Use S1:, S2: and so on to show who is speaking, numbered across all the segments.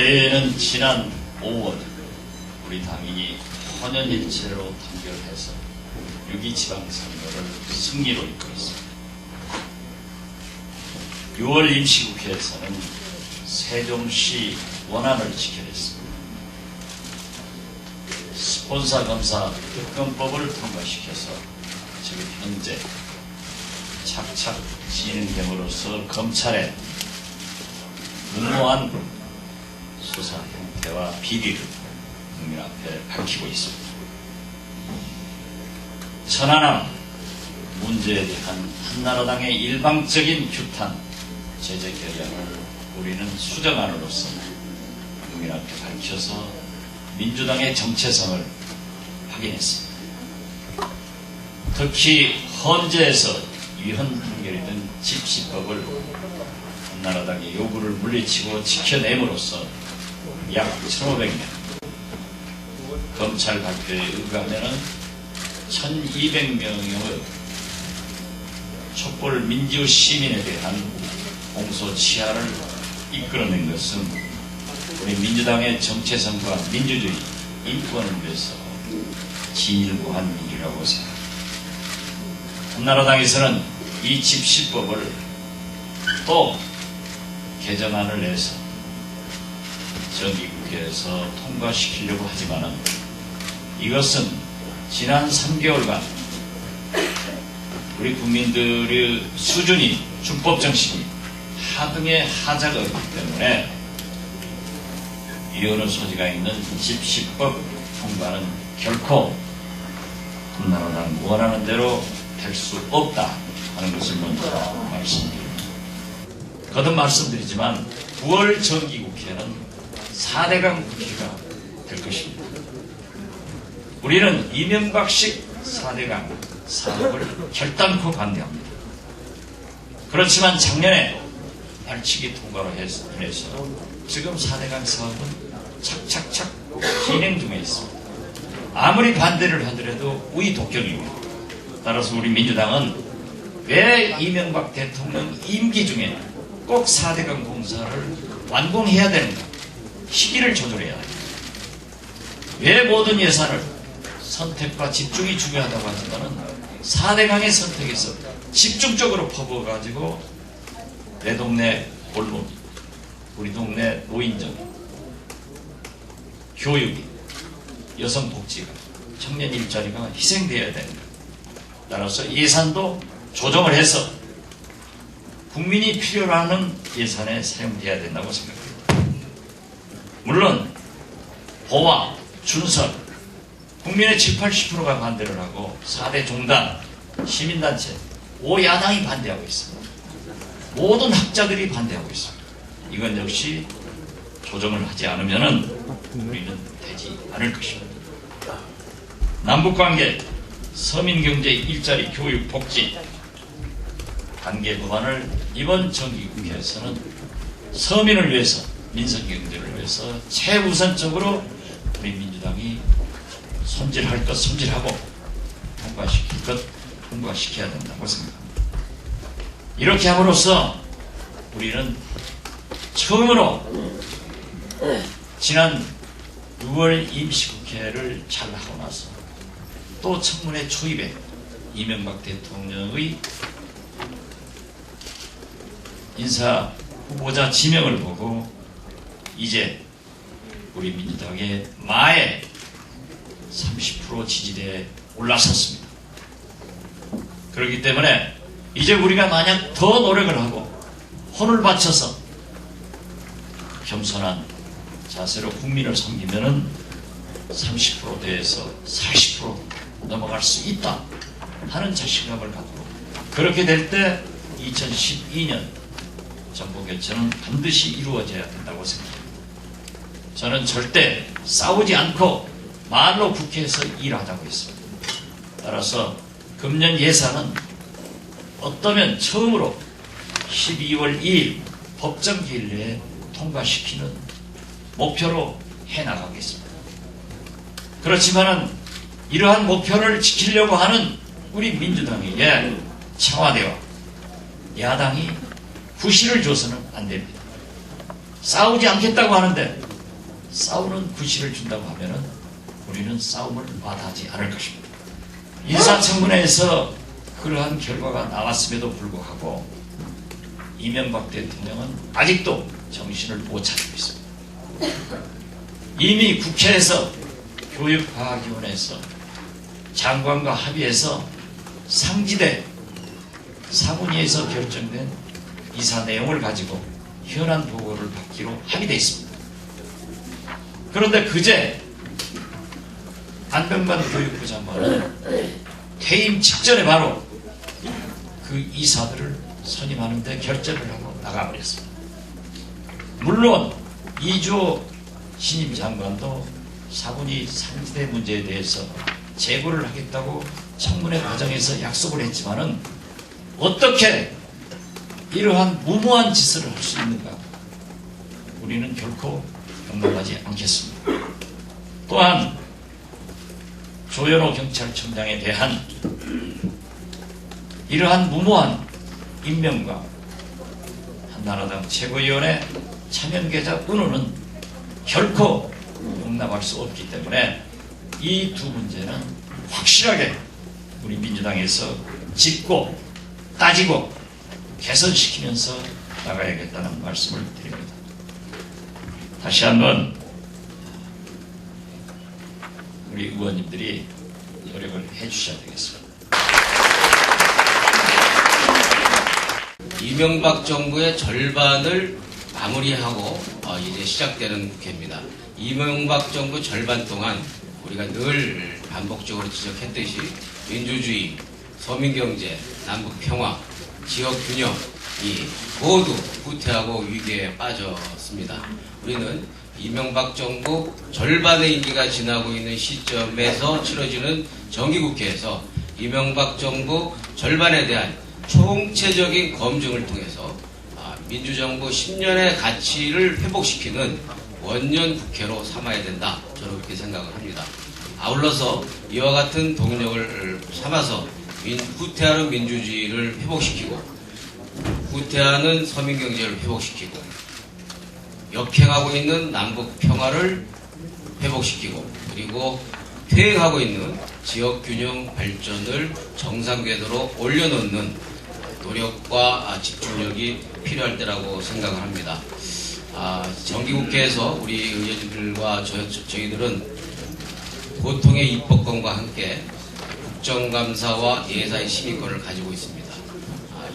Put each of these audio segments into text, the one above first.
S1: 올해는 지난 5월 우리 당이 헌연일체로 단결해서 6.2 지방선거를 승리로 이끌었습니다. 6월 임시국회에서는 세종시 원안을 지켜냈습니다. 스폰서 검사 특검법을 통과시켜서 지금 현재 착착 진행됨으로써 검찰의 무모한 수사 형태와 비리를 국민 앞에 밝히고 있습니다. 천안함 문제에 대한 한나라당의 일방적인 규탄 제재 결의안을 우리는 수정안으로서 국민 앞에 밝혀서 민주당의 정체성을 확인했습니다. 특히 헌재에서 위헌 판결이 된 집시법을 한나라당의 요구를 물리치고 지켜냄으로써 약 1,500명, 검찰 발표에 의하면 1,200명의 촛불 민주 시민에 대한 공소 치하를 이끌어낸 것은 우리 민주당의 정체성과 민주주의, 인권을 위해서 진일보한 일이라고 생각합니다. 한나라당에서는 이 집시법을 또 개정안을 내서 정기국회에서 통과시키려고 하지만은 이것은 지난 3개월간 우리 국민들의 수준이 준법 정신이 하등의 하자가 없기 때문에 이어는 소지가 있는 집시법 통과는 결코 한나라당 원하는 대로 될 수 없다 하는 것을 먼저 말씀드립니다. 거듭 말씀드리지만 9월 정기국회는 4대강 국회가 될 것입니다. 우리는 이명박식 4대강 사업을 결단코 반대합니다. 그렇지만 작년에 발치기 통과로 해서 해서 지금 4대강 사업은 착착착 진행 중에 있습니다. 아무리 반대를 하더라도 우리 독경입니다. 따라서 우리 민주당은 왜 이명박 대통령 임기 중에 꼭 4대강 공사를 완공해야 되는가? 시기를 조절해야 합니다. 왜 모든 예산을 선택과 집중이 중요하다고 하지만은 4대강의 선택에서 집중적으로 퍼부어가지고 내 동네 언론, 우리 동네 노인정, 교육이, 여성복지가, 청년 일자리가 희생되어야 된다. 따라서 예산도 조정을 해서 국민이 필요로 하는 예산에 사용돼야 된다고 생각합니다. 물론 보와, 준설, 국민의 7, 80%가 반대를 하고 4대 종단, 시민단체, 5야당이 반대하고 있습니다. 모든 학자들이 반대하고 있습니다. 이건 역시 조정을 하지 않으면 우리는 되지 않을 것입니다. 남북관계, 서민경제, 일자리, 교육, 복지 관계 법안을 이번 정기국회에서는 서민을 위해서 민생 경제를 위해서 최우선적으로 우리 민주당이 손질할 것 손질하고 통과시킬 것 통과시켜야 된다고 생각합니다. 이렇게 함으로써 우리는 처음으로 지난 6월 임시국회를 잘 하고 나서 또 청문회 초입에 이명박 대통령의 인사 후보자 지명을 보고 이제 우리 민주당의 마에 30% 지지대에 올라섰습니다. 그렇기 때문에 이제 우리가 만약 더 노력을 하고 혼을 바쳐서 겸손한 자세로 국민을 섬기면은 30%대에서 40% 넘어갈 수 있다 하는 자신감을 갖고 그렇게 될 때 2012년 정부 개최는 반드시 이루어져야 된다고 생각합니다. 저는 절대 싸우지 않고 말로 국회에서 일하자고 했습니다. 따라서 금년 예산은 어떠면 처음으로 12월 2일 법정 기일 내에 통과시키는 목표로 해나가겠습니다. 그렇지만은 이러한 목표를 지키려고 하는 우리 민주당에게 청와대와 야당이 구실을 줘서는 안 됩니다. 싸우지 않겠다고 하는데 싸우는 구실을 준다고 하면은 우리는 싸움을 마다하지 않을 것입니다. 인사청문회에서 그러한 결과가 나왔음에도 불구하고 이명박 대통령은 아직도 정신을 못 차리고 있습니다. 이미 국회에서 교육과학위원회에서 장관과 합의해서 상지대 사문위에서 결정된 이사 내용을 가지고 현안 보고를 받기로 합의되어 있습니다. 그런데 그제 안병만 교육부 장관은 퇴임 직전에 바로 그 이사들을 선임하는데 결정을 하고 나가버렸습니다. 물론 이주호 신임 장관도 사군이 상지대 문제에 대해서 제고를 하겠다고 청문회 과정에서 약속을 했지만은 어떻게 이러한 무모한 짓을 할 수 있는가? 우리는 결코 용납하지 않겠습니다. 또한 조현호 경찰청장에 대한 이러한 무모한 임명과 한나라당 최고위원회 참여계좌 은호는 결코 용납할 수 없기 때문에 이 두 문제는 확실하게 우리 민주당에서 짚고 따지고 개선시키면서 나가야겠다는 말씀을 드립니다. 다시 한번 우리 의원님들이 노력을 해주셔야 되겠습니다.
S2: 이명박 정부의 절반을 마무리하고 어, 이제 시작되는 국회입니다. 이명박 정부 절반 동안 우리가 늘 반복적으로 지적했듯이 민주주의, 서민경제, 남북평화, 지역균형 이 모두 후퇴하고 위기에 빠졌습니다. 우리는 이명박 정부 절반의 임기가 지나고 있는 시점에서 치러지는 정기국회에서 이명박 정부 절반에 대한 총체적인 검증을 통해서 아, 민주정부 10년의 가치를 회복시키는 원년 국회로 삼아야 된다. 저는 그렇게 생각을 합니다. 아울러서 이와 같은 동력을 삼아서 민- 후퇴하는 민주주의를 회복시키고 후퇴하는 서민경제를 회복시키고 역행하고 있는 남북 평화를 회복시키고 그리고 퇴행하고 있는 지역 균형 발전을 정상 궤도로 올려놓는 노력과 아, 집중력이 필요할 때라고 생각을 합니다. 아, 정기국회에서 우리 의원님들과 저, 희들은 보통의 입법권과 함께 국정감사와 예산 심의권을 가지고 있습니다.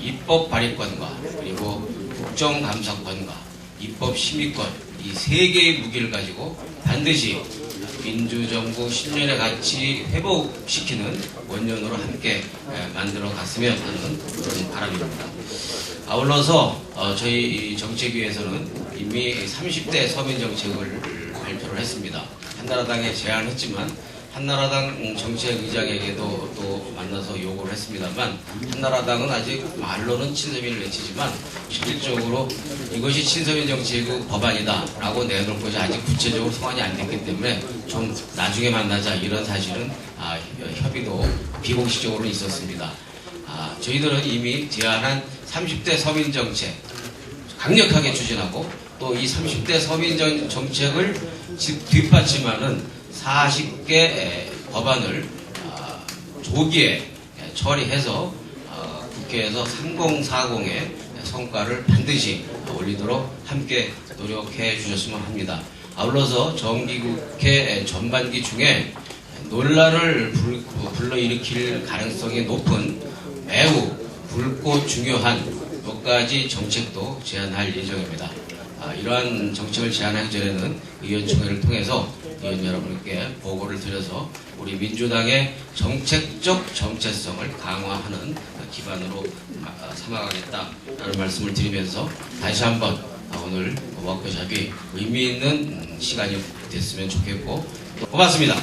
S2: 아, 입법 발의권과 그리고 국정감사권과 입법 심의권 이 세 개의 무기를 가지고 반드시 민주정부 10년의 가치 회복시키는 원년으로 함께 에, 만들어 갔으면 하는 그런 바람입니다. 아울러서 어, 저희 이 정책위에서는 이미 30대 서민 정책을 발표를 했습니다. 한나라당에 제안했지만 한나라당 정책 의장에게도 또 만나서 요구를 했습니다만 한나라당은 아직 말로는 친서민을 외치지만 실질적으로 이것이 친서민 정책의 법안이다라고 내놓을 것이 아직 구체적으로 성안이 안 됐기 때문에 좀 나중에 만나자 이런 사실은 아, 협의도 비공식적으로 있었습니다. 아, 저희들은 이미 제안한 30대 서민 정책 강력하게 추진하고 또 이 30대 서민 정- 정책을 집- 뒷받침하는 40개 법안을 아, 조기에 처리해서 어, 국회에서 3040의 성과를 반드시 올리도록 함께 노력해 주셨으면 합니다. 아울러서 정기국회 전반기 중에 논란을 불- 불러일으킬 가능성이 높은 매우 굵고 중요한 몇 가지 정책도 제안할 예정입니다. 아, 이러한 정책을 제안하기 전에는 의원총회를 통해서 의원 여러분께 보고를 드려서 우리 민주당의 정책적 정체성을 강화하는 기반으로 아, 삼아가겠다라는 말씀을 드리면서 다시 한번 아, 오늘 워크숍이 의미 있는 음, 시간이 됐으면 좋겠고 또 고맙습니다.
S1: 네,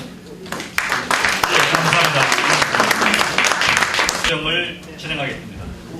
S1: 감사합니다. 정을 진행하겠습니다.